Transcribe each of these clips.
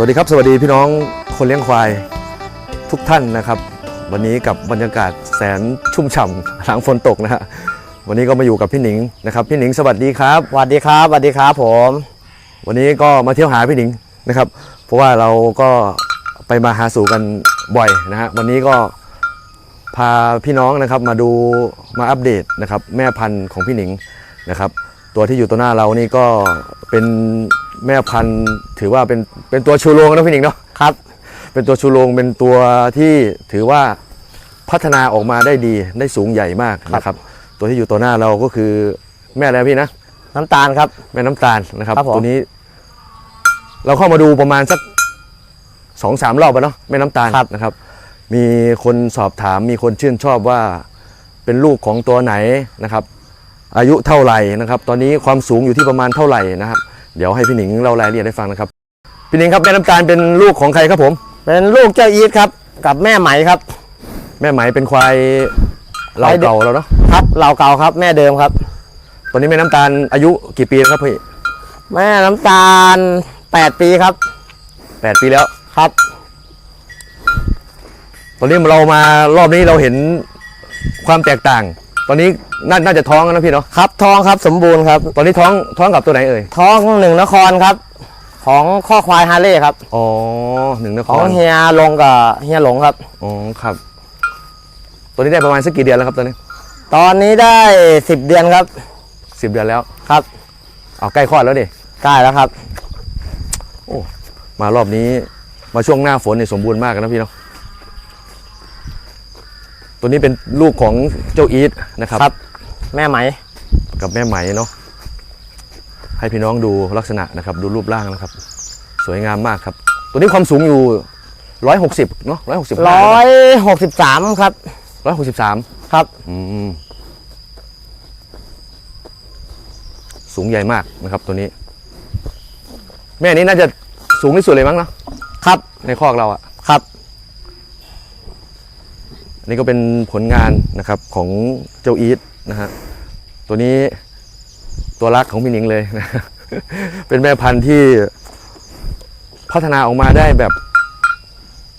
สวัสดีครับ สวัสดีพี่น้องคนเลี้ยงควายทุกท่านนะครับ วันนี้กับบรรยากาศแสนชุ่มฉ่ำหลังฝนตกนะฮะวันนี้ก็มาอยู่กับพี่หนิงนะครับ พี่หนิงสวัสดีครับ สวัสดีครับสวัสดีครับผม วันนี้ก็มาเที่ยวหาพี่หนิงนะครับ เพราะว่าเราก็ไปมาหาสู่กันบ่อยนะฮะวันนี้ก็พาพี่น้องนะครับมาดูมาอัปเดตนะครับ แม่พันธุ์ของพี่หนิงนะครับ ตัวที่อยู่ตัวหน้าเรานี่ก็เป็นแม่พันธุ์ถือว่าเป็นเป็นตัวชูโรงนะพี่หนิงเนาะครับ เป็นตัวชูโรงเป็นตัวที่ถือว่าพัฒนาออกมาได้ดีได้สูงใหญ่มากนะครับ ตัวที่อยู่ตัวหน้าเราก็คือแม่อะไรพี่นะน้ำตาลครับ แม่น้ำตาลนะครับ ครับผม ตัวนี้ เราเข้ามาดูประมาณสักสองสามรอบแล้วเนาะแม่น้ำตาลนะครับ มีคนสอบถามมีคนชื่นชอบว่าเป็นลูกของตัวไหนนะครับ อายุเท่าไหร่นะครับ ตอนนี้ความสูงอยู่ที่ประมาณเท่าไหร่นะครับเดี๋ยวให้พี่หนิงเล่ารายละเอียดให้ฟังนะครับพี่หนิงครับแม่น้ำตาลเป็นลูกของใครครับผม เป็นลูกเจ้าอีทครับกับแม่ไหมครับ แม่ไหมเป็นควายเราเก่าแล้วเนาะครับเราเก่าครับ แม่เดิมครับ ตอนนี้แม่น้ำตาลอายุกี่ปีแล้วครับพี่แม่น้ำตาล 8 ปีครับแปดปีแล้วครับ ตอนนี้เรามารอบนี้เราเห็นความแตกต่าง ตอนนี้น่าน่าจะท้องแล้วนะพี่เนาะครับทองครับสมบูรณ์ครับ ตอนนี้ท้องท้องกับตัวไหนเอ่ยทองหนึ่งนครครับ ของข้อควายฮาร์เลย์ครับ อ๋อหนึ่งนคของรเฮียลงกับเฮียหลงครับ อ๋อครับ ตัวนี้ได้ประมาณสักกี่เดือนแล้วครับตอนนี้ตอนนี้ได้ 10 เดือนครับสิบเดือนแล้วครับเอาใกล้คลอดแล้วดิใกล้แล้วครับ มารอบนี้มาช่วงหน้าฝนเนี่ยสมบูรณ์มากนะพี่เนาะ ตัวนี้เป็นลูกของเจ้าอีทนะครับครับ แม่ไหมกับแม่ไหมเนาะให้พี่น้องดูลักษณะนะครับ ดูรูปร่างนะครับ สวยงามมากครับ ตัวนี้ความสูงอยู่ร้อยหกสิบเนาะร้อยหกสิบร้อยหกสิบสามครับร้อยหกสิบสามครับสูงใหญ่มากนะครับ ตัวนี้ แม่นี้น่าจะสูงที่สุดเลยมั้งเนาะครับ ในคอกเราอะ ครับ อั นนี้ก็เป็นผลงานนะครับของเจ้าอีทนะฮะตัวนี้ตัวรักของพี่หนิงเลยนะเป็นแม่พันธุ์ที่พัฒนาออกมาได้แบบ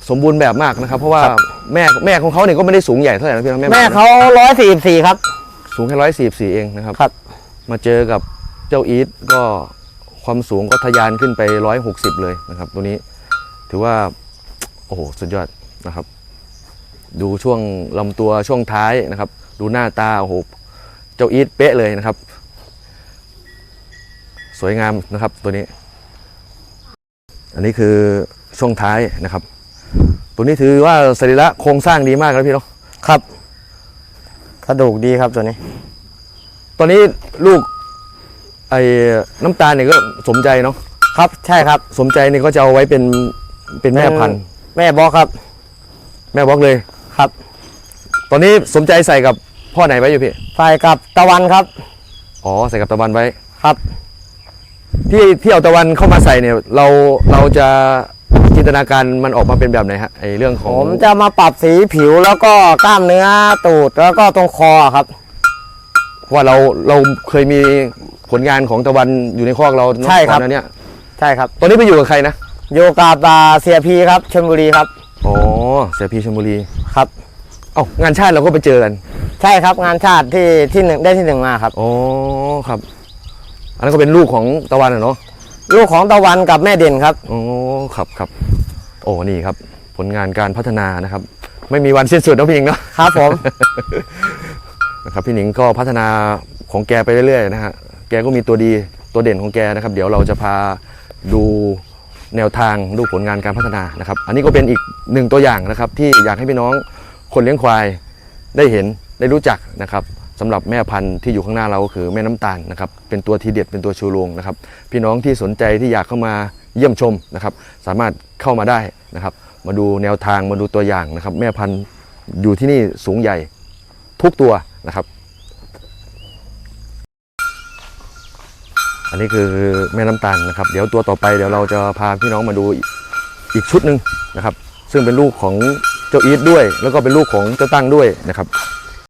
สมบูรณ์แบบมากนะครับ เพราะว่าครับแม่แม่ของเขาเนี่ยก็ไม่ได้สูงใหญ่เท่าไหร่นะพี่นะแม่แม่เขาร้อยสี่สี่ครับ สูงแค่ร้อยสี่สี่เองนะครับ ครับ มาเจอกับเจ้าอีทก็ความสูงก็ทะยานขึ้นไปร้อยหกสิบเลยนะครับ ตัวนี้ถือว่า โอ้โห สุดยอดนะครับ ดูช่วงลำตัวช่วงท้ายนะครับ ดูหน้าตาโอ้โหเจ้าอีทเป๊ะเลยนะครับ สวยงามนะครับตัวนี้ อันนี้คือช่วงท้ายนะครับ ตัวนี้ถือว่าสรีระโครงสร้างดีมากนะพี่เนาะครับกระดูกดีครับตัวนี้ ตอนนี้ลูกไอ้น้ำตาลเนี่ยก็สมใจเนาะครับใช่ครับสมใจเนี่ยก็จะเอาไว้เป็นเป็นแม่พันธุ์ แม่บอกครับ แม่บล็อกเลยครับ ตอนนี้สมใจใส่กับพ่อไหนไว้อยู่พี่ ใส่กับตะวันครับ อ๋อใส่กับตะวันไว้ครับ ที่ที่เอาตะวันเข้ามาใส่เนี่ย เราเราจะจินตนาการมันออกมาเป็นแบบไหนฮะไอเรื่องขผองมจะมาปรับสีผิวแล้วก็กล้ามเนื้อตูดแล้วก็ตรงคอครับ ว่าเราเราเคยมีผลงานของตะวันอยู่ในคอกเราเนอะใช่ครับก่อนหนั้นเนี่ยใช่ครับตอนนี้ไปอยู่กับใครนะอยู่กับเสียพีครับชลบุรีครับ อ๋อเสียพีชลบุรี ครับ เอ้างานชาติเราก็ไปเจอกันใช่ครับงานชาติที่ที่หนึ่งได้ที่หนึ่งมาครับ อ๋อครับ อันนั้นก็เป็นลูกของตะวันอะเนาะลูกของตะวันกับแม่เด่นครับโอ้ครับครับ โอ้นี่ครับ ผลงานการพัฒนานะครับ ไม่มีวันสิ้นสุดนะพี่หนิงเนาะ ครับผม นะครับพี่หนิงก็พัฒนาของแกไปเรื่อยๆนะฮะแกก็มีตัวดีตัวเด่นของแกนะครับ เดี๋ยวเราจะพาดูแนวทางดูผลงานการพัฒนานะครับ อันนี้ก็เป็นอีกหนึ่งตัวอย่างนะครับ ที่อยากให้พี่น้อง คนเลี้ยงควายได้เห็นได้รู้จักนะครับสำหรับแม่พันธุ์ที่อยู่ข้างหน้าเราก็คือแม่น้ำตาลนะครับเป็นตัวทีเด็ดเป็นตัวชูโรงนะครับ พี่น้องที่สนใจที่อยากเข้ามาเยี่ยมชมนะครับ สามารถเข้ามาได้นะครับ มาดูแนวทางมาดูตัวอย่างนะครับ แม่พันธุ์อยู่ที่นี่สูงใหญ่ทุกตัวนะครับ อันนี้คือแม่น้ำตาลนะครับ เดี๋ยวตัวต่อไปเดี๋ยวเราจะพาพี่น้องมาดูอีกอีกชุดหนึ่งนะครับ ซึ่งเป็นลูกของ เจ้าอีทด้วย แล้วก็เป็นลูกของเจ้าตั้งด้วยนะครับ